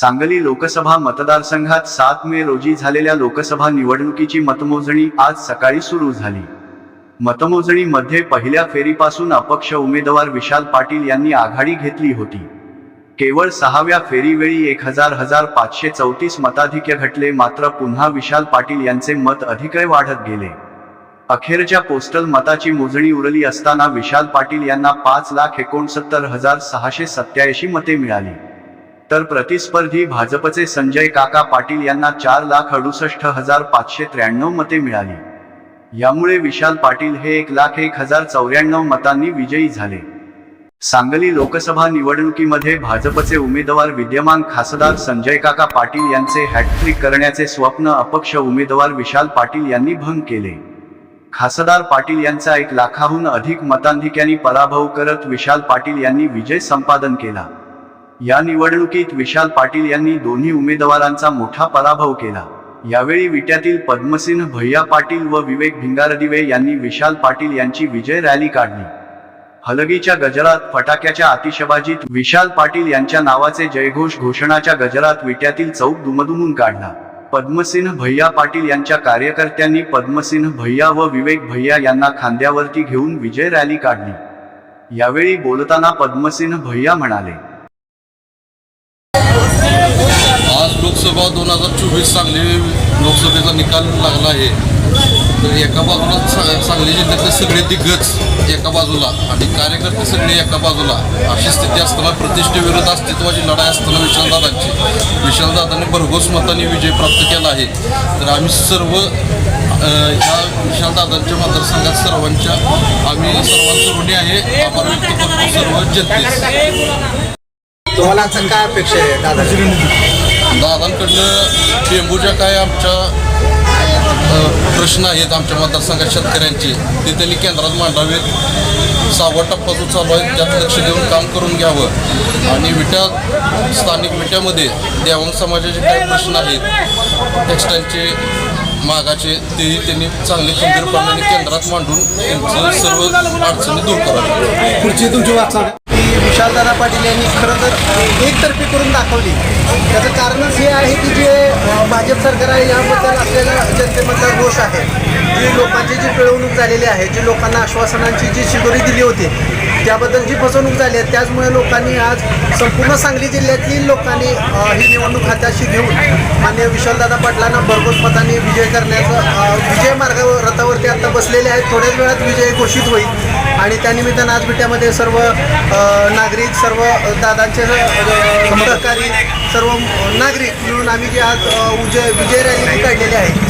सांगली लोकसभा मतदारसंघात सात मे रोजी झालेल्या लोकसभा निवडणुकीची मतमोजणी आज सकाळी सुरू झाली. मतमोजणीमध्ये पहिल्या फेरीपासून अपक्ष उमेदवार विशाल पाटील यांनी आघाडी घेतली होती. केवळ सहाव्या फेरीवेळी एक हजार हजार पाचशे चौतीस मताधिक्य घटले मात्र पुन्हा विशाल पाटील यांचे मत अधिकय वाढत गेले. अखेरच्या पोस्टल मताची मोजणी उरली असताना विशाल पाटील यांना पाच लाख एकोणसत्तर हजार सहाशे सत्याऐंशी मते मिळाली. तर प्रतिस्पर्धी भाजपचे संजय काका पाटील यांना चार लाख अडुसष्ट हजार पाचशे त्र्याण्णव मते मिळाली. यामुळे विशाल पाटील हे एक लाख एक हजार चौऱ्याण्णव मतांनी विजयी झाले. सांगली लोकसभा निवडणुकीमध्ये भाजपचे उमेदवार विद्यमान खासदार संजय काका पाटील यांचे हॅटट्रिक करण्याचे स्वप्न अपक्ष उमेदवार विशाल पाटील यांनी भंग केले. खासदार पाटील यांचा एक लाखाहून अधिक मतांधिक्यांनी पराभव करत विशाल पाटील यांनी विजय संपादन केला. या निवडणुकीत विशाल पाटील यांनी दोन्ही उमेदवारांचा मोठा पराभव केला. यावेळी विट्यातील पद्मसिंह भैया पाटील व विवेक भिंगारदिवे यांनी विशाल पाटील यांची विजय रॅली काढली. हलगीच्या गजरात फटाक्याच्या आतिषबाजीत विशाल पाटील यांच्या नावाचे जयघोष घोषणाच्या गजरात विट्यातील चौक दुमदुमून काढला. पद्मसिंह भैया पाटील यांच्या कार्यकर्त्यांनी पद्मसिंह भैया व विवेक भैया यांना खांद्यावरती घेऊन विजय रॅली काढली. यावेळी बोलताना पद्मसिंह भैया म्हणाले लोकसभा दोन हजार चोवीस सांगली लोकसभेचा निकाल लागला आहे. तर एका बाजूला सांगली जिल्ह्यातले सगळे दिग्गज एका बाजूला आणि कार्यकर्ते सगळे एका बाजूला. अशी स्थिती असताना प्रतिष्ठेविरुद्ध अस्तित्वाची लढाई असताना विशालदादांची. विशालदादांनी भरघोस मताने विजय प्राप्त केला आहे. तर आम्ही सर्व ह्या विशालदादांच्या मतदारसंघात सर्वांच्या आम्ही सर्वांचं ऋणी आहे. आभार व्यक्त करतो सर्व जनतेस. तुम्हाला आता काय अपेक्षा आहे दादा दादांकडनं टेंबूच्या काय आमच्या प्रश्न आहेत आमच्या मतदारसंघात शेतकऱ्यांचे. ते त्यांनी केंद्रात मांडावेत. सहावा टप्पा जो चालू आहे त्यात लक्ष देऊन काम करून घ्यावं. आणि विट्या स्थानिक विट्यामध्ये देवांग समाजाचे काही प्रश्न आहेत टेक्स्टाईलचे मागाचे तेही त्यांनी चांगले खंबीरपणाने केंद्रात मांडून त्यांचं सर्व अडचणी दूर कराव्या पुढची तुमची वाचा विशालदादा पाटील यांनी खरं तर एकतर्फी करून दाखवली. त्याचं कारणच हे आहे की जे भाजप सरकार आहे याबद्दल असलेला जनतेमधला रोष आहे. जी लोकांची जी पिळवणूक झालेली आहे जी लोकांना आश्वासनांची जी शिदोरी दिली होती त्याबद्दल जी फसवणूक झाली आहे त्याचमुळे लोकांनी आज संपूर्ण सांगली जिल्ह्यातील लोकांनी ही निवडणूक हाताशी घेऊन मान्य विशालदादा पाटलांना भरघोस मताने विजय करण्याचं विजय मार्गावर रथावरती आता बसलेले आहेत. थोड्याच वेळात विजय घोषित होईल. आणि त्यानिमित्तानं आज विट्यामध्ये सर्व नागरिक सर्व दादांचे सहकारी सर्व नागरिक मिळून आम्ही जे आज उजय विजय विजय रॅली काढलेली आहे.